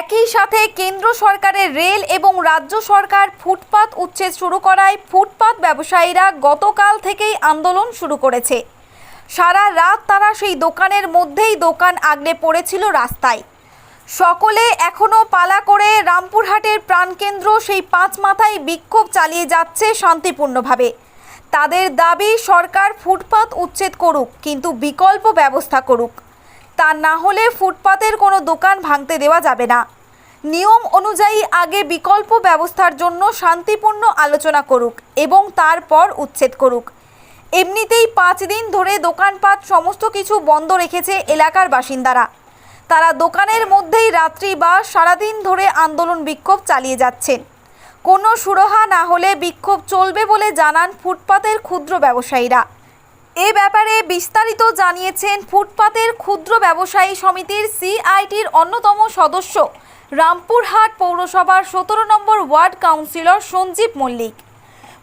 একই সাথে কেন্দ্র সরকারের রেল এবং রাজ্য সরকার ফুটপাত উচ্ছেদ শুরু করায় ফুটপাত ব্যবসায়ীরা গতকাল থেকেই আন্দোলন শুরু করেছে। সারা রাত তারা সেই দোকানের মধ্যেই দোকান আগলে পড়েছিল রাস্তায়। সকলে এখনও পালা করে রামপুরহাটের প্রাণকেন্দ্র সেই পাঁচ মাথায় বিক্ষোভ চালিয়ে যাচ্ছে শান্তিপূর্ণভাবে। তাদের দাবি, সরকার ফুটপাত উচ্ছেদ করুক, কিন্তু বিকল্প ব্যবস্থা করুক। তা না হলে ফুটপাতের কোনো দোকান ভাঙতে দেওয়া যাবে না। নিয়ম অনুযায়ী আগে বিকল্প ব্যবস্থার জন্য শান্তিপূর্ণ আলোচনা করুক এবং তারপর উচ্ছেদ করুক। এমনিতেই পাঁচ দিন ধরে দোকানপাট সমস্ত কিছু বন্ধ রেখেছে এলাকার বাসিন্দারা। তারা দোকানের মধ্যেই রাত্রি বা সারাদিন ধরে আন্দোলন বিক্ষোভ চালিয়ে যাচ্ছেন। কোনো সুরাহা না হলে বিক্ষোভ চলবে বলে জানান ফুটপাতের ক্ষুদ্র ব্যবসায়ীরা। এ ব্যাপারে বিস্তারিত জানিয়েছেন ফুটপাতের ক্ষুদ্র ব্যবসায়ী সমিতির সিআইটির অন্যতম সদস্য, রামপুরহাট পৌরসভার সতেরো নম্বর ওয়ার্ড কাউন্সিলর সঞ্জীব মল্লিক।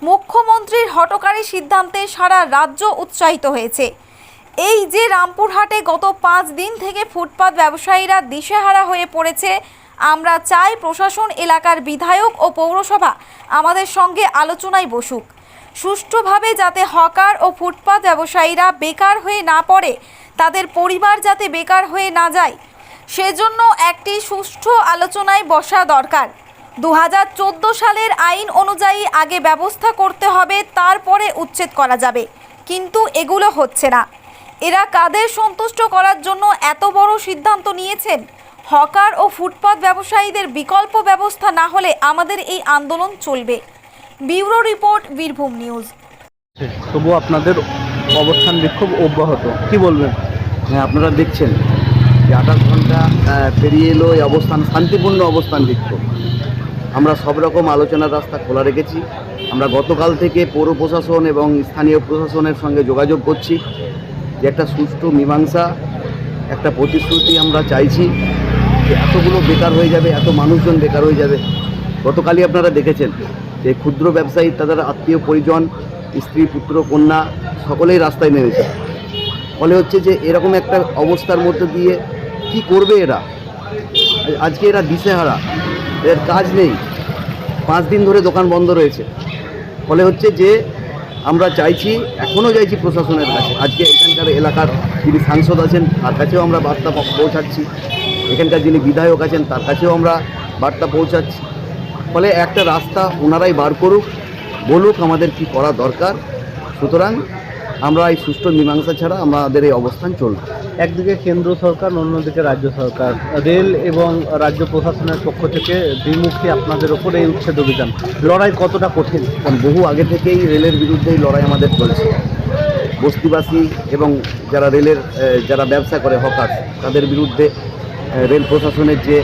মুখ্যমন্ত্রীর হটকারী সিদ্ধান্তে সারা রাজ্য উৎসাহিত হয়েছে। এই যে রামপুরহাটে গত পাঁচ দিন থেকে ফুটপাত ব্যবসায়ীরা দিশেহারা হয়ে পড়েছে, আমরা চাই প্রশাসন এলাকার বিধায়ক ও পৌরসভা আমাদের সঙ্গে আলোচনায় বসুক। সুষ্ঠুভাবে যাতে হকার ও ফুটপাত ব্যবসায়ীরা বেকার হয়ে না পড়ে, তাদের পরিবার যাতে বেকার হয়ে না যায়, সেজন্য একটি সুষ্ঠু আলোচনায় বসা দরকার। দু হাজার চোদ্দ সালের আইন অনুযায়ী আগে ব্যবস্থা করতে হবে, তারপরে উচ্ছেদ করা যাবে। কিন্তু এগুলো হচ্ছে না। এরা কাদের সন্তুষ্ট করার জন্য এত বড় সিদ্ধান্ত নিয়েছেন? হকার ও ফুটপাত ব্যবসায়ীদের বিকল্প ব্যবস্থা না হলে আমাদের এই আন্দোলন চলবে। Bureau report Birbhum news. তবু আপনাদের অবস্থান বিক্ষোভ অব্যাহত। কি বলবেন? হ্যাঁ আপনারা দেখছেন যে আঠাশ ঘণ্টা পেরিয়ে এলো এই অবস্থান শান্তিপূর্ণ অবস্থান বিক্ষোভ। আমরা সব রকম আলোচনার রাস্তা খোলা রেখেছি। আমরা গতকাল থেকে পৌর প্রশাসন এবং স্থানীয় প্রশাসনের সঙ্গে যোগাযোগ করছি যে একটা সুষ্ঠু মীমাংসা একটা প্রতিশ্রুতি আমরা চাইছি যে এতগুলো বেকার হয়ে যাবে এত মানুষজন বেকার হয়ে যাবে। গতকালই আপনারা দেখেছেন যে ক্ষুদ্র ব্যবসায়ী, তাদের আত্মীয় পরিজন, স্ত্রী, পুত্র, কন্যা, সকলেই রাস্তায় নেমেছে ফলে হচ্ছে যে এরকম একটা অবস্থার মধ্যে দিয়ে কি করবে এরা? আজকে এরা দিশেহারা এর কাজ নেই। পাঁচ দিন ধরে দোকান বন্ধ রয়েছে। ফলে হচ্ছে যে আমরা চাইছি, এখনও চাইছি প্রশাসনের কাছে। আজকে এখানকার এলাকার যিনি সাংসদ আছেন, তার কাছেও আমরা বার্তা পৌঁছাচ্ছি। এখানকার যিনি বিধায়ক আছেন, তার কাছেও আমরা বার্তা পৌঁছাচ্ছি। ফলে একটা রাস্তা ওনারাই বার করুক বলুক আমাদের কি করা দরকার। সুতরাং আমরা এই সুষ্ঠু মীমাংসা ছাড়া আমাদের এই অবস্থান চলবে। একদিকে কেন্দ্র সরকার অন্যদিকে রাজ্য সরকার। রেল এবং রাজ্য প্রশাসনের পক্ষ থেকে দ্বিমুখী আপনাদের ওপর এই উচ্ছেদ অভিযান। লড়াই কতটা কঠিন? কারণ বহু আগে থেকেই রেলের বিরুদ্ধেই লড়াই আমাদের চলছে। বস্তিবাসী এবং যারা রেলের যারা ব্যবসা করে হকার তাদের বিরুদ্ধে রেল প্রশাসনের যে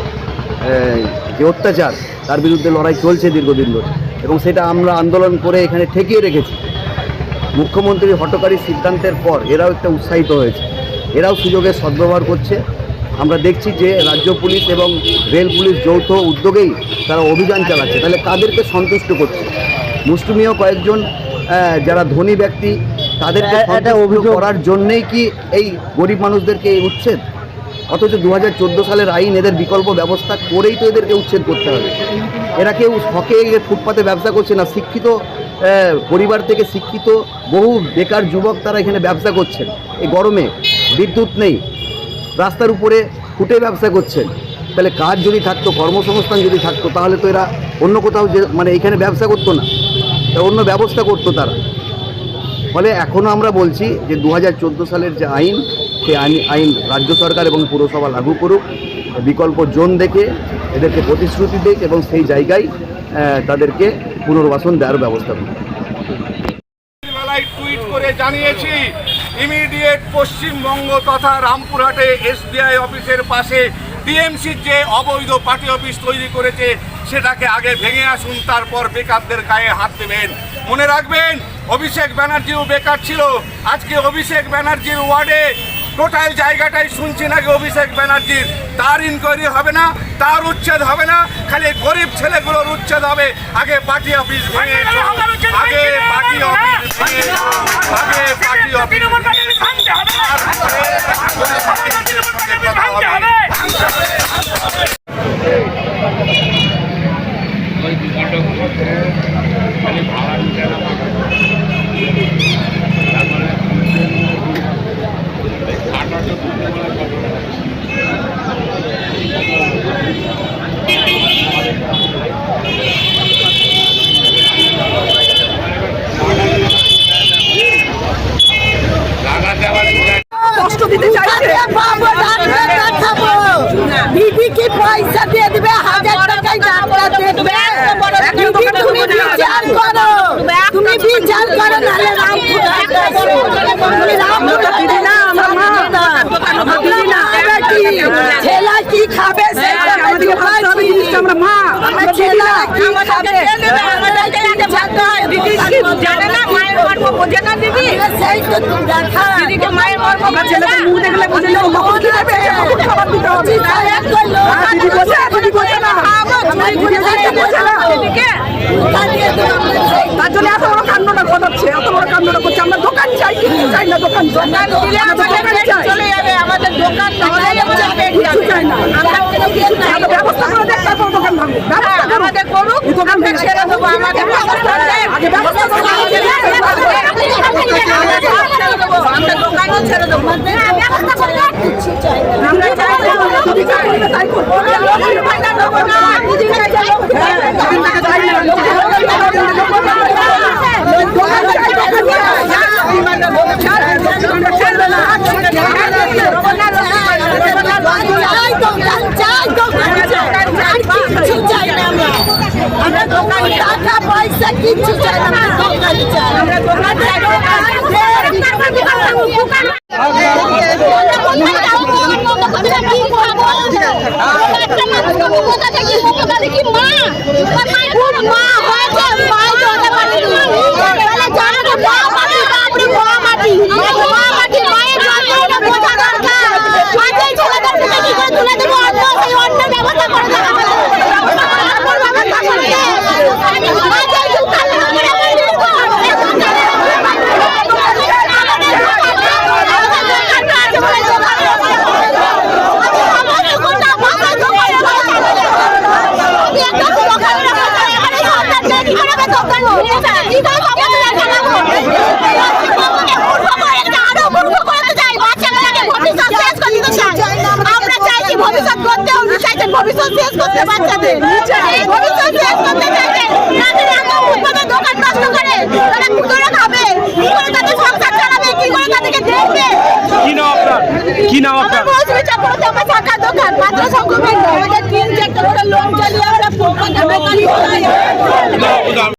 যে অত্যাচার তার বিরুদ্ধে লড়াই চলছে দীর্ঘদিন ধরে। এবং সেটা আমরা আন্দোলন করে এখানে ঠেকিয়ে রেখেছি। মুখ্যমন্ত্রীর হটকারী সিদ্ধান্তের পর এরাও একটা উৎসাহিত হয়েছে। এরাও সুযোগের সদ্ব্যবহার করছে। আমরা দেখছি যে রাজ্য পুলিশ এবং রেল পুলিশ যৌথ উদ্যোগেই তারা অভিযান চালাচ্ছে। তাহলে তাদেরকে সন্তুষ্ট করছে? মুষ্টিমীয় কয়েকজন যারা ধনী ব্যক্তি তাদেরকে এ- অভিযোগ- করার জন্যেই কি এই গরিব মানুষদেরকে এই উচ্ছেদ? অথচ দু হাজার চোদ্দ সালের আইন এদের বিকল্প ব্যবস্থা করেই তো এদেরকে উচ্ছেদ করতে হবে। এরা কেউ শখে ফুটপাতে ব্যবসা করছে না, শিক্ষিত পরিবার থেকে শিক্ষিত, বহু বেকার যুবক তারা এখানে ব্যবসা করছেন। এই গরমে বিদ্যুৎ নেই, রাস্তার উপরে ফুটে ব্যবসা করছেন। তাহলে কাজ যদি থাকতো, কর্মসংস্থান যদি থাকতো, তাহলে তো এরা অন্য কোথাও যে মানে এখানে ব্যবসা করতো না অন্য ব্যবস্থা করতো তারা। ফলে এখনও আমরা বলছি যে দু হাজার চোদ্দ সালের যে আইন সেই আইন আইন রাজ্য সরকার এবং পুরসভা লাগু করুক, বিকল্প জোন দেখে এদেরকে প্রতিশ্রুতি দিক এবং সেই জায়গায় তাদেরকে পুনর্বাসন দেওয়ার ব্যবস্থা করুক। টুইট করে জানিয়েছি, ইমিডিয়েট পশ্চিমবঙ্গ তথা রামপুরহাটে এসবিআই অফিসের পাশে ডিএমসির যে অবৈধ পার্টি অফিস তৈরি করেছে, সেটাকে আগে ভেঙে আসুন, তারপর বেকারদের গায়ে হাত দেবেন। মনে রাখবেন, অভিষেক ব্যানার্জিও বেকার ছিল। আজকে অভিষেক ব্যানার্জির ওয়ার্ডে টোটাল জায়গাটাই শুনছি নাকি অভিষেক ব্যানার্জির। তার ইনকোয়ারি হবে না তার উচ্ছেদ হবে না খালি গরিব ছেলেগুলোর উচ্ছেদ হবে। আগে পার্টি অফিস ভেঙে আগে পার্টি অফিস আগে পার্টি অফিস কষ্ট দিতে চাইছে দিদি কি পয়সা দিয়ে দিবে হাজার টাকায় ডাক্তার দেখবে দিদি তুমি বিচার করো তুমি বিচার করো নাহলে রাম তুমি রাম আমরা মা আমার ছেলা কি খাবে। দিদি জানে না মায়ের মর্ম বোঝে না দিদি? সেই তো দেখা। দিদিকে মায়ের মর্ম আমরা ছেলেকে মুখ দেখলে বুঝে নেব কখন কি দেবে কখন খাবার দিতে হবে। হ্যাঁ, দিদি বোঝে দিদি বোঝে না। দিদি বোঝে না। দিদিকে। তার জন্য এত বড় কাণ্ডটা ঘটাচ্ছে এত বড় কাণ্ডটা করছে দোকান চাই কিছু চাই না দোকান চলে যাবে আমাদের দোকান চাই না। ব্যবস্থা করে দেখ তারপর দোকান ভাঙবো। ব্যবস্থা করো। আমাদের করুক দোকান ছেড়ে দেবো আমাদের আমরা দোকানও ছেড়ে দেবো আমরা চাই না দিদি চাই না তাই করব লক্ষ্মীর ভান্ডার দেবো না দিদি চাই না লক্ষ্মীর ভান্ডার চাই না লক্ষ্মীর ভান্ডার চাই আমরা দোকান টাকা পয়সা কিচ্ছু চাই না আমরা দোকান চাই আমরা দোকান চাই আমরা ভবিষ্যৎ করতে চাইছেন ভবিষ্যৎ শেষ করতে বাচ্চাদের ভবিষ্যৎ শেষ করতে চাইছেন তাদের এত ফুটপাতের দোকান নষ্ট করে তারা কি করে খাবে কি করে তাদের সংসার চালাবে কি করে তাদেরকে দেখবে কি নাম আপনার কি নাম আমরা মৌসুমি চাকরিতে আমরা থাকা দোকান মাত্র সংখ্যক আমাদের তিন চারটা করে লোন চালিয়ে আমরা ফুটপাতে বেকারি